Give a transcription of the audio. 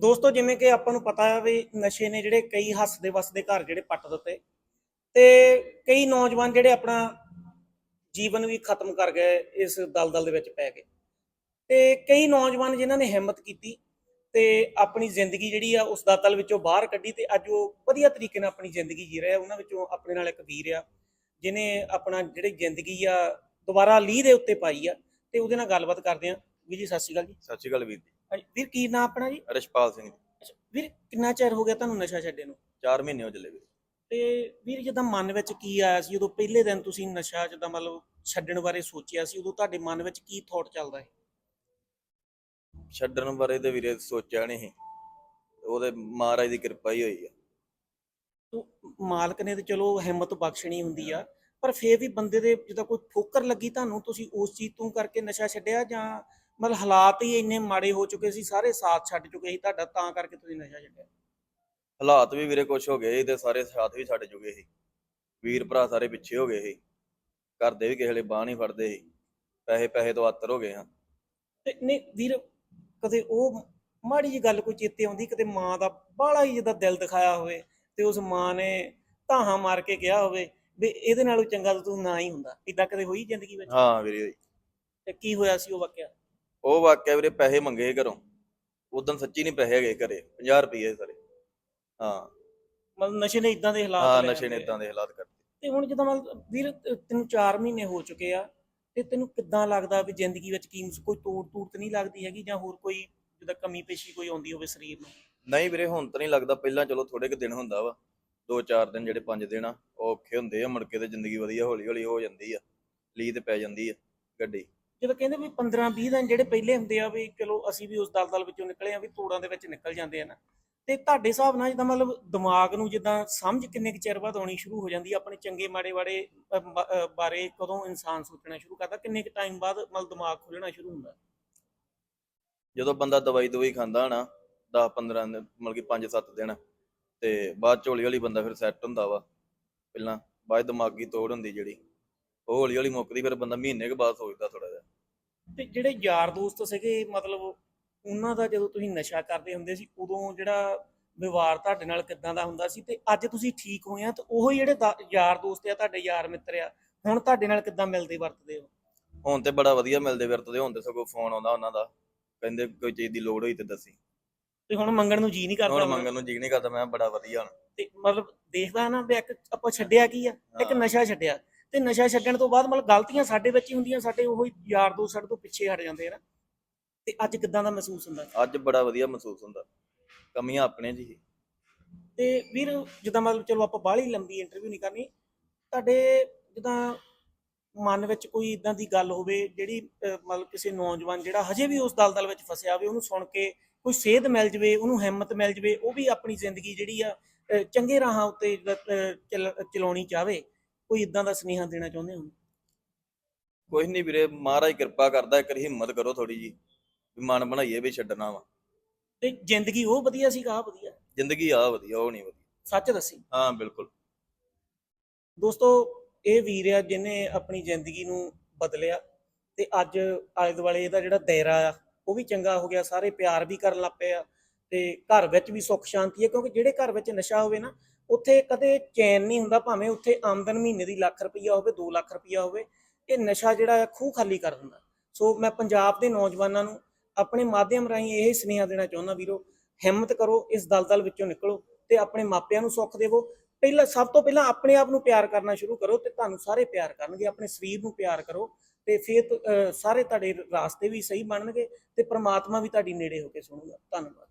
ਦੋਸਤੋ, ਜਿਵੇਂ ਕਿ ਆਪਾਂ ਨੂੰ ਪਤਾ ਹੈ ਵੀ ਨਸ਼ੇ ਨੇ ਜਿਹੜੇ ਕਈ ਹੱਸਦੇ ਵਸਦੇ ਘਰ ਜਿਹੜੇ ਪੱਟ ਦਿੱਤੇ ਤੇ ਕਈ ਨੌਜਵਾਨ ਜਿਹੜੇ ਆਪਣਾ ਜੀਵਨ ਵੀ ਖਤਮ ਕਰ ਗਏ, ਇਸ ਦਲਦਲ ਦੇ ਵਿੱਚ ਪੈ ਕੇ ਤੇ ਕਈ ਨੌਜਵਾਨ ਜਿਨ੍ਹਾਂ ਨੇ ਹਿੰਮਤ ਕੀਤੀ ਤੇ ਆਪਣੀ ਜ਼ਿੰਦਗੀ ਜਿਹੜੀ ਆ ਉਸ ਦਲਦਲ ਵਿੱਚੋਂ ਬਾਹਰ ਕੱਢੀ ਤੇ ਅੱਜ ਉਹ ਵਧੀਆ ਤਰੀਕੇ ਨਾਲ ਆਪਣੀ ਜ਼ਿੰਦਗੀ ਜੀ ਰਹੇ ਆ, ਉਹਨਾਂ ਵਿੱਚੋਂ ਆਪਣੇ ਨਾਲ ਇੱਕ ਵੀਰ ਆ ਜਿਨੇ ਆਪਣਾ ਜਿਹੜੀ ਜ਼ਿੰਦਗੀ ਆ ਦੁਬਾਰਾ ਲੀਹ ਦੇ ਉੱਤੇ ਪਾਈ ਆ ਤੇ ਉਹਦੇ ਨਾਲ ਗੱਲਬਾਤ ਕਰਦੇ ਆ। ਵੀਰ ਜੀ, ਸਤਿ ਸ਼੍ਰੀ ਅਕਾਲ ਜੀ। ਸਤਿ ਸ਼੍ਰੀ ਅਕਾਲ ਵੀਰ ਜੀ। ਵੀਰ ਕੀ ਨਾਂ ਆਪਣਾ ਜੀ? ਰਸ਼ਪਾਲ ਸਿੰਘ ਜੀ। ਅੱਛਾ, ਵੀਰ ਕਿੰਨਾ ਚਿਰ ਹੋ ਗਿਆ ਤੁਹਾਨੂੰ ਨਸ਼ਾ ਛੱਡੇ ਨੂੰ? 4 ਮਹੀਨੇ ਹੋ ਚੱਲੇ ਵੀਰ। ਤੇ ਵੀਰ ਜਦੋਂ ਮਨ ਵਿੱਚ ਕੀ ਆਇਆ ਸੀ ਜਦੋਂ ਪਹਿਲੇ ਦਿਨ ਤੁਸੀਂ ਨਸ਼ਾ ਜਦੋਂ ਮਤਲਬ ਛੱਡਣ ਬਾਰੇ ਸੋਚਿਆ ਸੀ ਉਦੋਂ ਤੁਹਾਡੇ ਮਨ ਵਿੱਚ ਕੀ ਥੌਟ ਚੱਲਦਾ ਹੈ ਛੱਡਣ ਬਾਰੇ ਤੇ ਵੀਰੇ ਸੋਚਿਆ ਨਹੀਂ ਸੀ। ਉਹਦੇ ਮਹਾਰਾਜ ਦੀ ਕਿਰਪਾ ਹੀ ਹੋਈ ਆ। ਤੋ ਮਾਲਕ ਨੇ ਤੇ ਚਲੋ ਹਿੰਮਤ ਬਖਸ਼ਣੀ ਹੁੰਦੀ ਆ ਪਰ ਫੇਰ ਵੀ ਬੰਦੇ ਦੇ ਜਦੋਂ ਕੋਈ ਠੋਕਰ ਲੱਗੀ ਤੁਹਾਨੂੰ ਤੁਸੀਂ ਉਸ ਚੀਜ਼ ਤੋਂ ਕਰਕੇ ਨਸ਼ਾ ਛੱਡਿਆ ਜਾਂ ਮਤਲਬ ਹਾਲਾਤ ਹੀ ਇੰਨੇ ਮਾੜੇ ਹੋ ਚੁੱਕੇ ਸੀ ਸਾਰੇ ਸਾਥ ਛੱਡ ਚੁੱਕੇ ਸੀ ਤੁਹਾਡਾ ਤਾਂ ਕਰਕੇ ਤੁਸੀਂ ਨਸ਼ਾ ਛੱਡਿਆ। ਹਾਲਾਤ ਵੀ ਵੀਰੇ ਕੁਛ ਹੋ ਗਏ ਤੇ ਸਾਰੇ ਸਾਥ ਵੀ ਛੱਡ ਚੁੱਕੇ ਸੀ। ਵੀਰ ਭਰਾ ਸਾਰੇ ਪਿੱਛੇ ਹੋ ਗਏ ਸੀ। ਘਰ ਦੇ ਵੀ ਕਿਸੇ ਵੇਲੇ ਬਾਹ ਨਹੀਂ ਫੜਦੇ ਸੀ। ਪੈਸੇ ਪੈਸੇ ਤੋਂ ਆਤਰ ਹੋ ਗਏ ਆ ਤੇ ਨਹੀਂ ਵੀਰ ਕਦੇ ਉਹ ਮਾੜੀ ਜੀ ਗੱਲ ਕੋਈ ਚੇਤੇ ਆਉਂਦੀ ਕਦੇ ਮਾਂ ਦਾ ਬਾਹਲਾ ਹੀ ਜਿਹਦਾ ਦਿਲ ਦਿਖਾਇਆ ਹੋਵੇ ਤੇ ਉਸ ਮਾਂ ਨੇ ਧਾਹਾਂ ਮਾਰ ਕੇ ਕਿਹਾ ਹੋਵੇ ਵੀ ਇਹਦੇ ਨਾਲੋਂ ਚੰਗਾ ਤਾਂ ਤੂੰ ਨਾ ਹੀ ਹੁੰਦਾ। ਇਦਾਂ ਕਦੇ ਹੋਈ ਜ਼ਿੰਦਗੀ ਵਿੱਚ? ਹਾਂ ਵੀਰੇ। ਤੇ ਕੀ ਹੋਇਆ ਸੀ ਉਹ ਵਾਕਿਆ? ਉਹ ਵਾਕਿਆ ਵੀਰੇ ਪੈਸੇ ਮੰਗੇ ਘਰੋਂ। ਉਦੋਂ ਸੱਚੀ ਨਹੀਂ ਪੈਸੇ ਹੈਗੇ ਘਰੇ 50 ਰੁਪਏ ਸਾਰੇ। ਹਾਂ। ਮਤਲਬ ਨਸ਼ੇ ਨੇ ਇਦਾਂ ਦੇ ਹਾਲਾਤ ਹਾਂ ਲੈ ਨਸ਼ੇ ਨੇ ਆਂਦੇ ਆ। ਇਦਾਂ ਦੇ ਹਾਲਾਤ ਕਰਤੇ ਤੇ ਹੁਣ ਜਦੋਂ ਮਤਲਬ ਵੀਰ ਤੈਨੂੰ 4 ਮਹੀਨੇ ਹੋ ਚੁੱਕੇ ਆ ਤੇ ਤੈਨੂੰ ਕਿੱਦਾਂ ਲੱਗਦਾ ਵੀ ਜ਼ਿੰਦਗੀ ਵਿੱਚ ਕੀ ਕੋਈ ਤੋੜ ਤੂੜ ਤਾਂ ਨਹੀਂ ਲੱਗਦੀ ਹੈਗੀ ਜਾਂ ਹੋਰ ਕੋਈ ਜਿੱਦਾਂ ਕਮੀ ਪੇਸ਼ੀ ਕੋਈ ਆਉਂਦੀ ਹੋਵੇ ਸਰੀਰ ਨੂੰ? ਨਹੀਂ ਵੀਰੇ ਹੁਣ ਤਾਂ ਨਹੀਂ ਲੱਗਦਾ। ਪਹਿਲਾਂ ਚਲੋ ਥੋੜੇ ਕੁ ਦਿਨ ਹੁੰਦਾ ਵਾ। ਦੋ ਚਾਰ ਦਿਨ ਜਿਹੜੇ ਪੰਜ ਦਿਨ ਆ ਉਹ ਔਖੇ ਹੁੰਦੇ ਆ ਮੁੜ ਕੇ ਤੇ ਜ਼ਿੰਦਗੀ ਵਧੀਆ ਹੌਲੀ ਹੌਲੀ ਹੋ ਜਾਂਦੀ ਆ। ਲੀ ਤੇ ਪੈ ਜਾਂਦੀ ਆ ਗੱਡੀ। ਜਦੋਂ ਕਹਿੰਦੇ ਵੀ 15 20 ਦਿਨ ਜਿਹੜੇ ਪਹਿਲੇ ਹੁੰਦੇ ਆ ਵੀ ਚਲੋ ਅਸੀਂ ਵੀ ਉਸ ਦਲਦਲ ਵਿੱਚੋਂ ਨਿਕਲੇ ਆ ਵੀ ਤੋੜਾਂ ਦੇ ਵਿੱਚ ਨਿਕਲ ਜਾਂਦੇ ਆ ਨਾ, ਤੇ ਤੁਹਾਡੇ ਹਿਸਾਬ ਨਾਲ ਜਿੱਦਾਂ ਮਤਲਬ ਦਿਮਾਗ ਨੂੰ ਜਿੱਦਾਂ ਸਮਝ ਕਿੰਨੇ ਕੁ ਚਿਰ ਬਾਅਦ ਆਉਣੀ ਸ਼ੁਰੂ ਹੋ ਜਾਂਦੀ ਆਪਣੇ ਚੰਗੇ ਮਾੜੇ ਵਾੜੇ ਬਾਰੇ ਕਦੋਂ ਇਨਸਾਨ ਸੋਚਣਾ ਸ਼ੁਰੂ ਕਰਦਾ? ਕਿੰਨੇ ਕੁ ਟਾਈਮ ਬਾਅਦ ਮਤਲਬ ਦਿਮਾਗ ਖੁੱਲਣਾ ਸ਼ੁਰੂ ਹੁੰਦਾ? ਜਦੋਂ ਬੰਦਾ ਦਵਾਈ ਦਵਾਈ ਖਾਂਦਾ ਨਾ 10 15 ਦਿਨ, ਮਤਲਬ ਕਿ 5 7 ਦਿਨ, ਤੇ ਬਾਅਦ ਚ ਹੌਲੀ ਹੌਲੀ ਬੰਦਾ ਫਿਰ ਸੈੱਟ ਹੁੰਦਾ ਵਾ। ਪਹਿਲਾਂ ਬਾਅਦ ਦਿਮਾਗੀ ਤੋੜ ਹੁੰਦੀ ਜਿਹੜੀ। ਉਹ ਹੌਲੀ ਹੌਲੀ ਮੁੱਕਦੀ, ਫਿਰ ਬੰਦਾ ਮਹੀਨੇ ਕੁ ਬਾਅਦ ਸੋਚਦਾ ਤੇ ਜਿਹੜੇ ਯਾਰ ਦੋਸਤ ਸੀਗੇ ਮਤਲਬ ਉਹਨਾਂ ਦਾ ਜਦੋਂ ਤੁਸੀਂ ਨਸ਼ਾ ਕਰਦੇ ਹੁੰਦੇ ਸੀ ਉਦੋਂ ਜਿਹੜਾ ਵਿਵਹਾਰ ਤੁਹਾਡੇ ਨਾਲ ਕਿੱਦਾਂ ਦਾ ਹੁੰਦਾ ਸੀ? ਤੇ ਅੱਜ ਤੁਸੀਂ ਠੀਕ ਹੋਏ ਆ ਤੇ ਉਹ ਜਿਹੜੇ ਦਾ- ਯਾਰ ਦੋਸਤ ਆ ਤੁਹਾਡੇ ਯਾਰ ਮਿੱਤਰ ਆ ਹੁਣ ਤੁਹਾਡੇ ਨਾਲ ਕਿੱਦਾਂ ਮਿਲਦੇ ਵਰਤਦੇ ਹੋ? ਹੁਣ ਤੇ ਬੜਾ ਵਧੀਆ ਮਿਲਦੇ ਵਰਤਦੇ ਹੁਣ ਤੇ ਸਗੋਂ ਫੋਨ ਆਉਂਦਾ ਉਹਨਾਂ ਦਾ ਕਹਿੰਦੇ ਕੋਈ ਚੀਜ਼ ਦੀ ਲੋੜ ਹੋਈ ਤੇ ਦੱਸੀ। ਤੇ ਹੁਣ ਮੰਗਣ ਨੂੰ ਜੀ ਨਹੀਂ ਕਰਦਾ ਹੁਣ ਹੋਣਾ। ਮੰਗਣ ਨੂੰ ਜੀ ਨਹੀਂ ਕਰਦਾ ਮੈਂ ਕਿਹਾ ਬੜਾ ਵਧੀਆ। ਹੁਣ ਤੇ ਮਤਲਬ ਦੇਖਦਾ ਨਾ ਵੀ ਇੱਕ ਆਪਾਂ ਛੱਡਿਆ ਕੀ ਆ? ਇੱਕ ਹਾਂ। ਨਸ਼ਾ ਛੱਡਿਆ। ਤੇ ਨਸ਼ਾ ਛੱਡਣ ਤੋਂ ਬਾਅਦ ਮਤਲਬ ਗਲਤੀਆਂ ਸਾਡੇ ਵਿੱਚ ਹੀ ਹੁੰਦੀਆਂ ਸਾਡੇ ਉਹ ਯਾਰ ਦੋਸਤ ਸਾਡੇ ਤੋਂ ਪਿੱਛੇ ਹਟ ਜਾਂਦੇ ਆ ਨਾ। ਤੇ ਅੱਜ ਕਿੱਦਾਂ ਦਾ ਮਹਿਸੂਸ ਹੁੰਦਾ? ਅੱਜ ਬੜਾ ਵਧੀਆ ਮਹਿਸੂਸ ਹੁੰਦਾ। ਕਮੀਆਂ ਆਪਣੇ ਜੀ ਤੇ ਵੀਰ ਜਿੱਦਾਂ ਮਤਲਬ ਚਲੋ ਆਪਾਂ ਬਾਹਲੀ ਲੰਬੀ ਇੰਟਰਵਿਊ ਨਹੀਂ ਕਰਨੀ ਤੁਹਾਡੇ ਜਿੱਦਾਂ ਮਨ ਵਿੱਚ ਕੋਈ ਇਦਾਂ ਦੀ ਗੱਲ ਹੋਵੇ ਜਿਹੜੀ ਮਤਲਬ ਕਿਸੇ ਨੌਜਵਾਨ ਜਿਹੜਾ ਹਜੇ ਵੀ ਉਸ ਦਲਦਲ ਵਿੱਚ ਫਸਿਆ ਹੋਵੇ ਉਹਨੂੰ ਸੁਣ ਕੇ ਕੋਈ ਸੇਧ ਮਿਲ ਜਵੇ ਉਹਨੂੰ ਹਿੰਮਤ ਮਿਲ ਜਵੇ ਉਹ ਵੀ ਆਪਣੀ ਜ਼ਿੰਦਗੀ ਜਿਹੜੀ ਆ ਚੰਗੇ ਰਾਹਾਂ ਉੱਤੇ ਚਲਾਉਣੀ ਚਾਹਵੇ ਕੋਈ ਇਦਾਂ ਦਾ ਸੁਨੇਹਾ ਦੇਣਾ ਚਾਹੁੰਦੇ ਹੋ? ਕੁਝ ਨਹੀਂ ਵੀਰੇ ਮਹਾਰਾਜ ਕਿਰਪਾ ਕਰਦਾ ਇੱਕ ਵਾਰੀ ਹਿੰਮਤ ਕਰੋ ਥੋੜੀ ਜੀ ਵੀ ਮਨ ਬਣਾਈਏ ਵੀ ਛੱਡਣਾ ਵਾ। ਤੇ ਜ਼ਿੰਦਗੀ ਉਹ ਵਧੀਆ ਸੀ ਕਾ ਵਧੀਆ? ਜ਼ਿੰਦਗੀ ਆ ਵਧੀਆ ਉਹ ਨਹੀਂ ਵਧੀਆ। ਸੱਚ ਦੱਸੀ? ਹਾਂ ਬਿਲਕੁਲ। ਦੋਸਤੋ ਇਹ ਵੀਰ ਆ ਜਿਹਨੇ ਆਪਣੀ ਜ਼ਿੰਦਗੀ ਨੂੰ ਬਦਲਿਆ ਤੇ ਅੱਜ ਆਲੇ ਦੁਆਲੇ ਇਹਦਾ ਜਿਹੜਾ ਦਾਇਰਾ ਆ ਉਹ ਵੀ ਚੰਗਾ ਹੋ ਗਿਆ ਸਾਰੇ ਪਿਆਰ ਵੀ ਕਰਨ ਲੱਗ ਪਏ ਆ ਤੇ ਘਰ ਵਿੱਚ ਵੀ ਸੁੱਖ ਸ਼ਾਂਤੀ ਹੈ ਕਿਉਂਕਿ ਜਿਹੜੇ ਘਰ ਵਿੱਚ ਨਸ਼ਾ ਹੋਵੇ ਨਾ ਉੱਥੇ ਕਦੇ ਚੈਨ ਨਹੀਂ ਹੁੰਦਾ, ਭਾਵੇਂ ਉੱਥੇ ਆਮਦਨ ਮਹੀਨੇ ਦੀ ਲੱਖ ਰੁਪਈਆ ਹੋਵੇ 2 ਲੱਖ ਰੁਪਈਆ ਹੋਵੇ, ਇਹ ਨਸ਼ਾ ਜਿਹੜਾ ਆ ਖੂਹ ਖਾਲੀ ਕਰ ਦਿੰਦਾ। ਸੋ ਮੈਂ ਪੰਜਾਬ ਦੇ ਨੌਜਵਾਨਾਂ ਨੂੰ ਆਪਣੇ ਮਾਧਿਅਮ ਰਾਹੀਂ ਇਹ ਸੁਨੇਹਾ ਦੇਣਾ ਚਾਹੁੰਦਾ, ਵੀਰੋ, ਹਿੰਮਤ ਕਰੋ, ਇਸ ਦਲਦਲ ਵਿੱਚੋਂ ਨਿਕਲੋ ਤੇ ਆਪਣੇ ਮਾਪਿਆਂ ਨੂੰ ਸੁੱਖ ਦੇਵੋ। ਪਹਿਲਾਂ, ਸਭ ਤੋਂ ਪਹਿਲਾਂ ਆਪਣੇ ਆਪ ਨੂੰ ਪਿਆਰ ਕਰਨਾ ਸ਼ੁਰੂ ਕਰੋ ਤੇ ਤੁਹਾਨੂੰ ਸਾਰੇ ਪਿਆਰ ਕਰਨਗੇ, ਆਪਣੇ ਸਰੀਰ ਨੂੰ ਪਿਆਰ ਕਰੋ ਤੇ ਫਿਰ ਸਾਰੇ ਤੁਹਾਡੇ ਰਾਸਤੇ ਵੀ ਸਹੀ ਬਣਨਗੇ ਤੇ ਪ੍ਰਮਾਤਮਾ ਵੀ ਤੁਹਾਡੀ ਨੇੜੇ ਹੋ ਕੇ ਸੁਣੂਗਾ। ਧੰਨਵਾਦ।